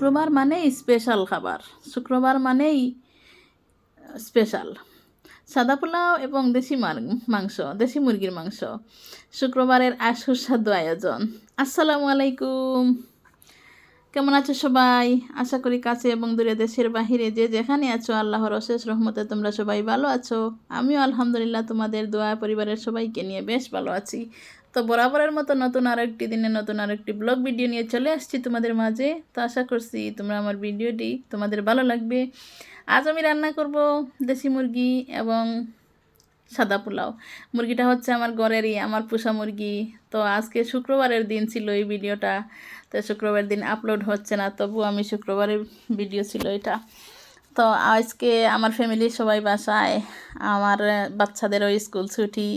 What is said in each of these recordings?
শুক্রবার মানেই স্পেশাল খাবার। শুক্রবার মানেই স্পেশাল সাদা পোলাও এবং দেশি মাংস, দেশি মুরগির মাংস। শুক্রবারের আর সুস্বাদু আয়োজন। আসসালামু আলাইকুম। কেমন আছো সবাই? আশা করি কাছে এবং দূরে দেশের বাহিরে যে যেখানে আছো, আল্লাহর অশেষ রহমতে তোমরা সবাই ভালো আছো। আমিও আলহামদুলিল্লাহ তোমাদের দোয়া পরিবারের সবাইকে নিয়ে বেশ ভালো আছি। তো বরাবরের মতো নতুন আরও একটি দিনে নতুন আরও একটি ব্লগ ভিডিও নিয়ে চলে আসছি তোমাদের মাঝে। তো আশা করছি তোমরা আমার ভিডিওটি তোমাদের ভালো লাগবে। আজ আমি রান্না করব দেশি মুরগি এবং সাদা পোলাও। মুরগিটা হচ্ছে আমার ঘরেরই, আমার পোষা মুরগি। তো আজকে শুক্রবারের দিন ছিল এই ভিডিওটা, তো শুক্রবার দিন আপলোড হচ্ছে না তবু আমি শুক্রবারের ভিডিও ছিল এটা। তো আজকে আমার ফ্যামিলির সবাই বাসায়। আমার বাচ্চাদেরও স্কুল ছুটি।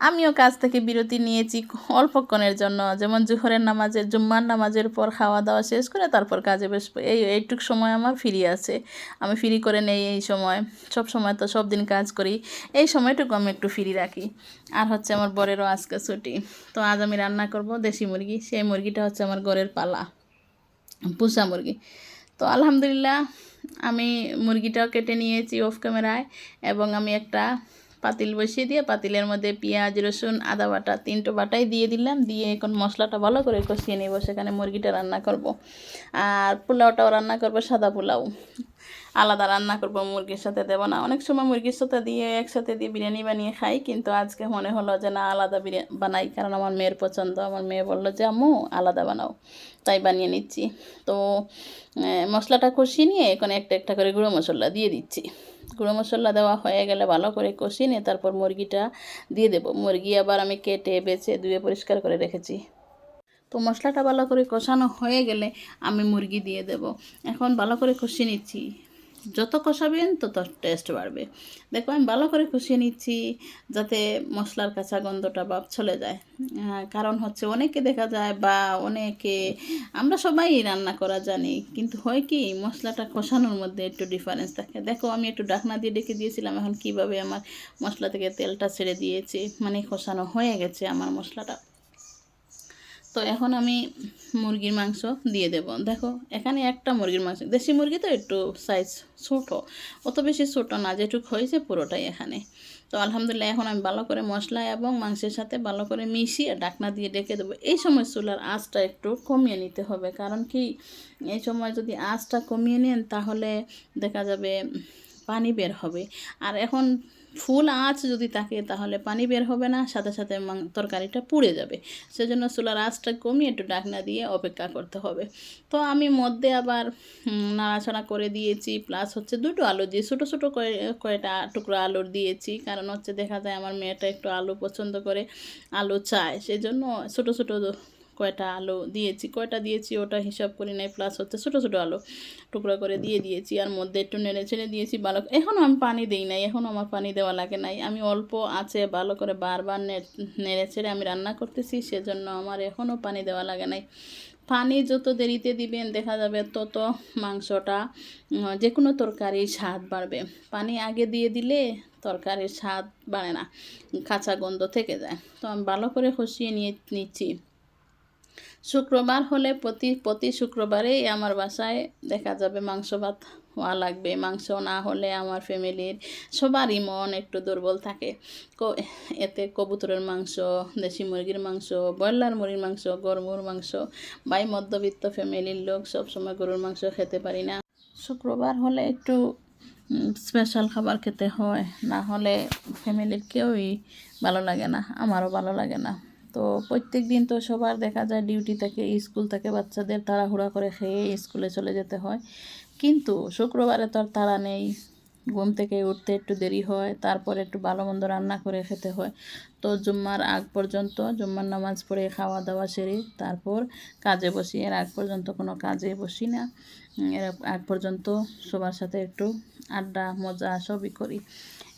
আমিও কাজ থেকে বিরতি নিয়েছি অল্পক্ষণের জন্য। যেমন জুহরের নামাজের, জুম্মার নামাজের পর খাওয়া দাওয়া শেষ করে তারপর কাজে বসবো এই, এইটুক সময় আমার ফ্রি আছে। আমি ফ্রি করে নেই এই সময়। সব সময় তো সব দিন কাজ করি। এই সময়টুকু আমি একটু ফ্রি রাখি। আর হচ্ছে আমার বরেরও আজকে ছুটি। তো আজ আমি রান্না করব দেশি মুরগি। সেই মুরগিটা হচ্ছে আমার ঘরের পালা। পুষা মুরগি। তো আলহামদুলিল্লাহ আমি মুরগিটাও কেটে নিয়েছি অফ ক্যামেরায় এবং আমি একটা পাতিল বসিয়ে দিয়ে পাতিলের মধ্যে পেঁয়াজ, রসুন, আদা বাটা তিনটো বাটাই দিয়ে দিলাম। দিয়ে এখন মশলাটা ভালো করে কষিয়ে নেব। সেখানে মুরগিটা রান্না করব। আর পোলাওটাও রান্না করব, সাদা পোলাও। আলাদা রান্না করব মুরগির সাথে দেবো না। অনেক সময় মুরগির সাথে দিয়ে একসাথে দিয়ে বিরিয়ানি বানিয়ে খাই, কিন্তু আজকে মনে হলো যে না, আলাদা বিরিয়ানি বানাই, কারণ আমার মেয়ের পছন্দ। আমার মেয়ে বলল যে, আম্মু, আলাদা বানাও। তাই বানিয়ে নিচ্ছি। তো মশলাটা কষিয়ে নিয়ে এখন একটা একটা করে গুঁড়ো মশলা দিয়ে দিচ্ছি। গুঁড়ো মশলা দেওয়া হয়ে গেলে ভালো করে কষিয়ে নিয়ে তারপর মুরগিটা দিয়ে দেবো। মুরগি আবার আমি কেটে, বেছে, ধুয়ে পরিষ্কার করে রেখেছি। তো মশলাটা ভালো করে কষানো হয়ে গেলে আমি মুরগি দিয়ে দেব। এখন ভালো করে কষিয়ে নিচ্ছি। যত কষাবেন তত টেস্ট বাড়বে। দেখো, আমি ভালো করে কষিয়ে নিচ্ছি যাতে মশলার কাঁচা গন্ধটা ভাব চলে যায়। কারণ হচ্ছে অনেকে দেখা যায় বা অনেকে, আমরা সবাই রান্না করা জানি, কিন্তু হয় কি মশলাটা কষানোর মধ্যে একটু ডিফারেন্স থাকে। দেখো, আমি একটু ডাকনা দিয়ে ডেকে দিয়েছিলাম, এখন কীভাবে আমার মশলা থেকে তেলটা ছেড়ে দিয়েছে মানে কষানো হয়ে গেছে আমার মশলাটা। তো এখন আমি মুরগির মাংস দিয়ে দেব। দেখো, এখানে একটা মুরগির মাংস। দেশি মুরগি তো একটু সাইজ ছোটো। অত বেশি ছোটো না, যেটুক হয়েছে পুরোটাই এখানে। তো আলহামদুলিল্লাহ, এখন আমি ভালো করে মশলা এবং মাংসের সাথে ভালো করে মিশিয়ে ডাকনা দিয়ে ডেকে দেবো। এই সময় চুলার আঁচটা একটু কমিয়ে নিতে হবে। কারণ কি, এই সময় যদি আঁচটা কমিয়ে নেন, তাহলে দেখা যাবে পানি বের হবে। আর এখন ফুল আঁচ যদি থাকে তাহলে পানি বের হবে না, সাথে সাথে তরকারিটা পুড়ে যাবে। সেজন্য চুলার আঁচটা কমিয়ে একটু ডাকনা দিয়ে অপেক্ষা করতে হবে। তো আমি মধ্যে আবার নাড়াচাড়া করে দিয়েছি প্লাস হচ্ছে দুটো আলু দিয়ে ছোটো ছোটো করে কয়টা টুকরো আলুর দিয়েছি। কারণ হচ্ছে দেখা যায় আমার মেয়েটা একটু আলু পছন্দ করে, আলু চায়। সেজন্য ছোটো ছোটো কয়টা আলু দিয়েছি, কয়টা দিয়েছি ওটা হিসাব করি নাই প্লাস হচ্ছে ছোটো ছোটো আলু টুকরো করে দিয়ে দিয়েছি আর মধ্যে একটু নেড়ে ছেড়ে দিয়েছি ভালো এখনও আমি পানি দিই নাই এখনও আমার পানি দেওয়া লাগে নাই। আমি অল্প আছে, ভালো করে বারবার নেড়ে ছেড়ে আমি রান্না করতেছি, সেজন্য আমার এখনও পানি দেওয়া লাগে নাই। পানি যত দেরিতে দিবেন, দেখা যাবে তত মাংসটা যে কোনো তরকারির স্বাদ বাড়বে। পানি আগে দিয়ে দিলে তরকারির স্বাদ বাড়ে না, কাঁচা গন্ধ থেকে যায়। তো আমি ভালো করে খসিয়ে নিয়ে নিচ্ছি। শুক্রবার হলে প্রতি প্রতি শুক্রবারেই আমার বাসায় দেখা যাবে মাংস ভাত হওয়া লাগবে। মাংস না হলে আমার ফ্যামিলির সবারই মন একটু দুর্বল থাকে। এতে কবুতরের মাংস, দেশি মুরগির মাংস, ব্রয়লার মুরগির মাংস, গরুর মাংস বাই মধ্যবিত্ত ফ্যামিলির লোক সবসময় গরুর মাংস খেতে পারি না। শুক্রবার হলে একটু স্পেশাল খাবার খেতে হয়। না হলে ফ্যামিলির কেউই ভালো লাগে না, আমারও ভালো লাগে না। তো প্রত্যেক দিন তো সবার দেখা যায় ডিউটি থেকে, স্কুল থেকে বাচ্চাদের তাড়াহুড়া করে খেয়ে স্কুলে চলে যেতে হয়। কিন্তু শুক্রবারে তো আর তাড়া নেই। ঘুম থেকে উঠতে একটু দেরি হয়, তারপর একটু ভালো মন্দ রান্না করে খেতে হয়। তো জুম্মার আগ পর্যন্ত, জুম্মার নামাজ পড়ে খাওয়া দাওয়া সেরে তারপর কাজে বসি। এর আগ পর্যন্ত কোনো কাজে বসি না। এর আগ পর্যন্ত সবার সাথে একটু আড্ডা, মজা সবই করি।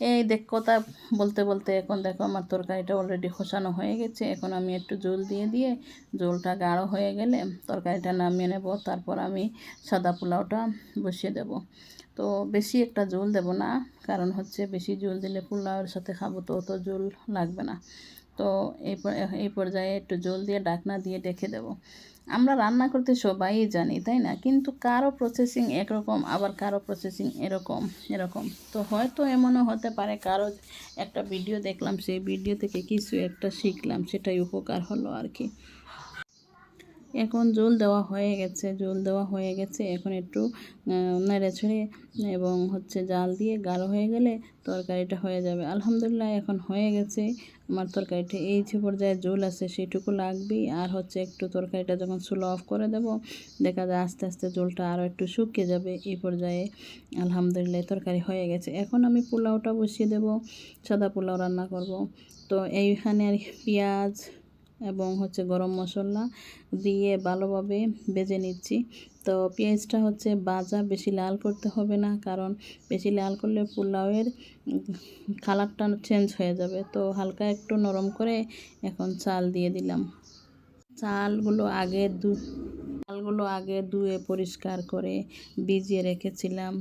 এই দেখ কথা বলতে বলতে এখন দেখো আমার তরকারিটা অলরেডি খোসানো হয়ে গেছে। এখন আমি একটু জল দিয়ে দিয়ে জলটা গাঢ় হয়ে গেলে তরকারিটা নামিয়ে নেব। তারপর আমি সাদা পোলাওটা বসিয়ে দেব। তো বেশি একটা জল দেব না, কারণ হচ্ছে বেশি জল দিলে পোলাওয়ের সাথে খাব তো অত জল লাগবে না। তো এই এই পর্যায়ে একটু জল দিয়ে ডাকনা দিয়ে ডেকে দেবো। আমরা রান্না করতে সবাই জানি, তাই না? কিন্তু কারও প্রসেসিং একরকম, আবার কারও প্রসেসিং এরকম এরকম। তো হয়তো এমনও হতে পারে, কারও একটা ভিডিও দেখলাম, সেই ভিডিও থেকে কিছু একটা শিখলাম, সেটাই উপকার হলো আর কি। এখন জল দেওয়া হয়ে গেছে, জল দেওয়া হয়ে গেছে। এখন একটু নেড়ে ছেড়ে এবং হচ্ছে জাল দিয়ে গাঢ় হয়ে গেলে তরকারিটা হয়ে যাবে। আলহামদুলিল্লাহ এখন হয়ে গেছে। আমার তরকারিটা এই যে পর্যায়ে জোল আছে সেটুকু লাগবেই। আর হচ্ছে একটু তরকারিটা যখন সুলো অফ করে দেব, দেখা যায় আস্তে আস্তে জোলটা আরও একটু শুকিয়ে যাবে। এই পর্যায়ে আলহামদুলিল্লাহ তরকারি হয়ে গেছে। এখন আমি পোলাওটা বসিয়ে দেব, সাদা পোলাও রান্না করব। তো এইখানে আর পেঁয়াজ এবং হচ্ছে গরম মশলা দিয়ে ভালোভাবে বেজে নিচ্ছি। তো পেঁয়াজটা হচ্ছে বাজা বেশি লাল করতে হবে না, কারণ বেশি লাল করলে পোলাওয়ের কালারটা চেঞ্জ হয়ে যাবে। তো হালকা একটু নরম করে এখন চাল দিয়ে দিলাম। চালগুলো আগে দু চালগুলো আগে ধুয়ে পরিষ্কার করে ভিজিয়ে রেখেছিলাম।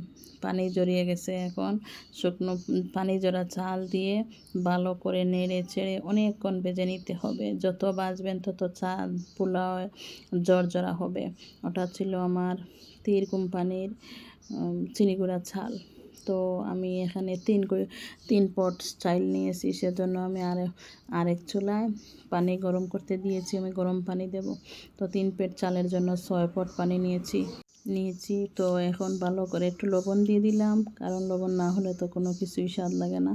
পানি জড়িয়ে গেছে এখন। শুকনো পানি জড়া চাল দিয়ে ভালো করে নেড়ে ছেড়ে অনেকক্ষণ বেজে নিতে হবে। যত বাজবেন তত চাল, পোলাও, জর্জরা হবে। ওটা ছিল আমার তীর কোম্পানির চিনিগুড়া ছাল তো আমি এখানে তিন তিন পট স্টাইল নিয়েছি, সেজন্য আমি আর আরেক চুলায় পানি গরম করতে দিয়েছি, আমি গরম পানি দেব। তো তিন পেট চালের জন্য ছয় পট পানি নিয়েছি নিয়েছি। তো এখন ভালো করে একটু লবণ দিয়ে দিলাম, কারণ লবণ না হলে তো কোনো কিছুই স্বাদ লাগে না।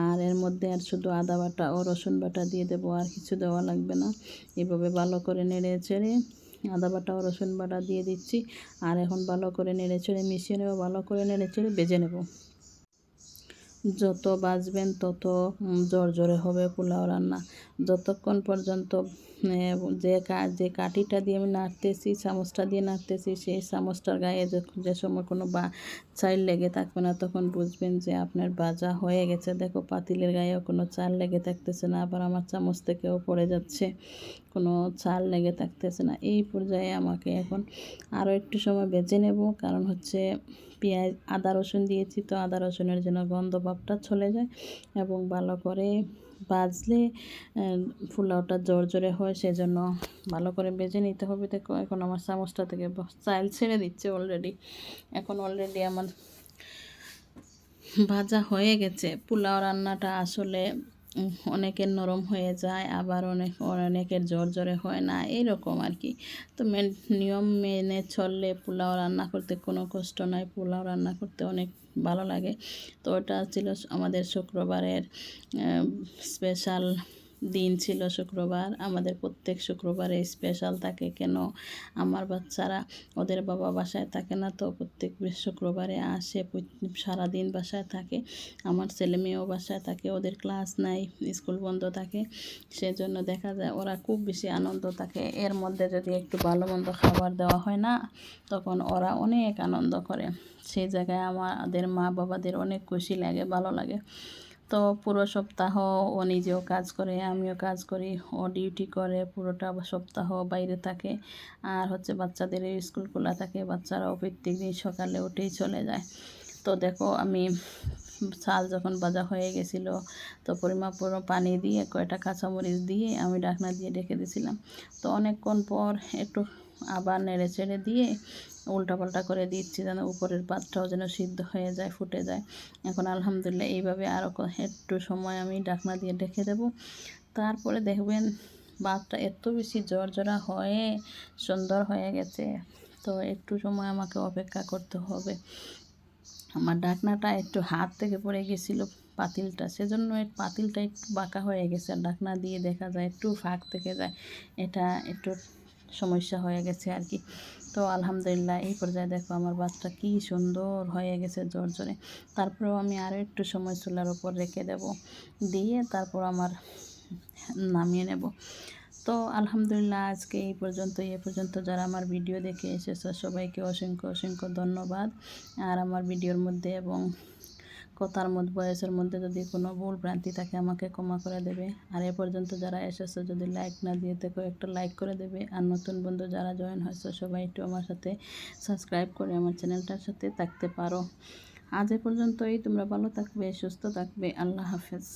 আর এর মধ্যে আর শুধু আদা বাটা ও রসুন বাটা দিয়ে দেবো, আর কিছু দেওয়া লাগবে না। এভাবে ভালো করে নেড়ে চেড়ে আদা বাটা ও রসুন বাটা দিয়ে দিচ্ছি। আর এখন ভালো করে নেড়ে চেড়ে মিশিয়ে নেব, ভালো করে নেড়ে চেড়ে বেজে নেব। যত বাজবেন তত জোরে হবে পোলাও রান্না। যতক্ষণ পর্যন্ত যে যে কাঠিটা দিয়ে আমি নাড়তেছি, চামচটা দিয়ে নাড়তেছি, সেই চামচটার গায়ে যে সময় কোনো বা, চাল লেগে থাকবে না তখন বুঝবেন যে আপনার বাজা হয়ে গেছে। দেখো পাতিলের গায়েও কোনো চাল লেগে থাকতেছে না, আবার আমার চামচ থেকেও পড়ে যাচ্ছে। কোনো চাল লেগে থাকতেছে না। এই পর্যায়ে আমাকে এখন আরও একটু সময় বেজে নেব, কারণ হচ্ছে পেঁয়াজ, আদা রসুন দিয়েছি তো আদা রসুনের জন্য গন্ধ ভাবটা চলে যায় এবং ভালো করে বাজলে পোলাওটা জোরে হয় সেজন্য ভালো করে বেজে নিতে হবে। দেখো, এখন আমার চামচটা থেকে চাইল ছেড়ে দিচ্ছে অলরেডি এখন অলরেডি আমার ভাজা হয়ে গেছে। পোলাও রান্নাটা আসলে অনেকের নরম হয়ে যায়, আবার অনেক, অনেকের জ্বর জ্বরে হয় না, এইরকম আর কি। তো মেন, নিয়ম মেনে চললে পোলাও রান্না করতে কোনো কষ্ট নয় পোলাও রান্না করতে অনেক ভালো লাগে। তো ওটা ছিল আমাদের শুক্রবারের স্পেশাল দিন ছিল শুক্রবার, আমাদের প্রত্যেক শুক্রবারে স্পেশাল থাকে কেন? আমার বাচ্চারা ওদের বাবা বাসায় থাকে না তো প্রত্যেক শুক্রবারে আসে সারাদিন বাসায় থাকে। আমার ছেলে মেয়েও বাসায় থাকে, ওদের ক্লাস নাই স্কুল বন্ধ থাকে। সেজন্য দেখা যায় ওরা খুব বেশি আনন্দ থাকে। এর মধ্যে যদি একটু ভালো মন্দ খাবার দেওয়া হয় না, তখন ওরা অনেক আনন্দ করে। সেই জায়গায় আমাদের মা বাবাদের অনেক খুশি লাগে, ভালো লাগে। তো পুরো সপ্তাহ ও নিজেও কাজ করে, আমিও কাজ করি। ও ডিউটি করে, পুরোটা সপ্তাহ বাইরে থাকে। আর হচ্ছে বাচ্চাদের স্কুল খোলা থাকে, বাচ্চারাও প্রত্যেক দিন সকালে উঠেই চলে যায়। তো দেখো, আমি চাল যখন বাজা হয়ে গেছিল, তো পরিমাপ পুরো পানি দিয়ে, কয়টা কাঁচামরিচ দিয়ে আমি ডাকনা দিয়ে রেখে দিয়েছিলাম তো অনেকক্ষণ পর একটু আবার নেড়ে চেড়ে দিয়ে উল্টাপাল্টা করে দিচ্ছি যেন উপরের পাতটাও যেন সিদ্ধ হয়ে যায়, ফুটে যায়। এখন আলহামদুলিল্লাহ এইভাবে আরও একটু সময় আমি ডাকনা দিয়ে ঢেকে দেব। তারপরে দেখবেন ভাতটা এত বেশি জর্জরা হয়ে সুন্দর হয়ে গেছে। তো একটু সময় আমাকে অপেক্ষা করতে হবে। আমার ডাকনাটা একটু হাত থেকে পড়ে গেছিল পাতিলটা, সেজন্য পাতিলটা একটু বাঁকা হয়ে গেছে। আর ডাকনা দিয়ে দেখা যায় একটু ফাঁক থেকে যায়। এটা একটু সমস্যা হয়ে গেছে আর কি। তো আলহামদুলিল্লাহ এই পর্যায়ে দেখো আমার বাচ্চা কি সুন্দর হয়ে গেছে জ্বর জোরে তারপরেও আমি আরও একটু সময় চুলার ওপর রেখে দেব। দিয়ে তারপর আমার নামিয়ে নেব। তো আলহামদুলিল্লাহ আজকে এই পর্যন্ত, এ পর্যন্ত যারা আমার ভিডিও দেখে এসেছে সবাইকে অসংখ্য অসংখ্য ধন্যবাদ। আর আমার ভিডিওর মধ্যে এবং কথার মধ্যে, বয়সের মধ্যে যদি কোনো ভুল ভ্রান্তি থাকে, আমাকে ক্ষমা করে দেবে। আর এ পর্যন্ত যারা এসেছে, যদি লাইক না দিয়ে থাকো, একটা লাইক করে দেবে। আর নতুন বন্ধু যারা জয়েন হয়েছে, সবাই একটু আমার সাথে সাবস্ক্রাইব করে আমার চ্যানেলটার সাথে থাকতে পারো। আজ এ পর্যন্তই। তোমরা ভালো থাকবে, সুস্থ থাকবে। আল্লাহ হাফেজ।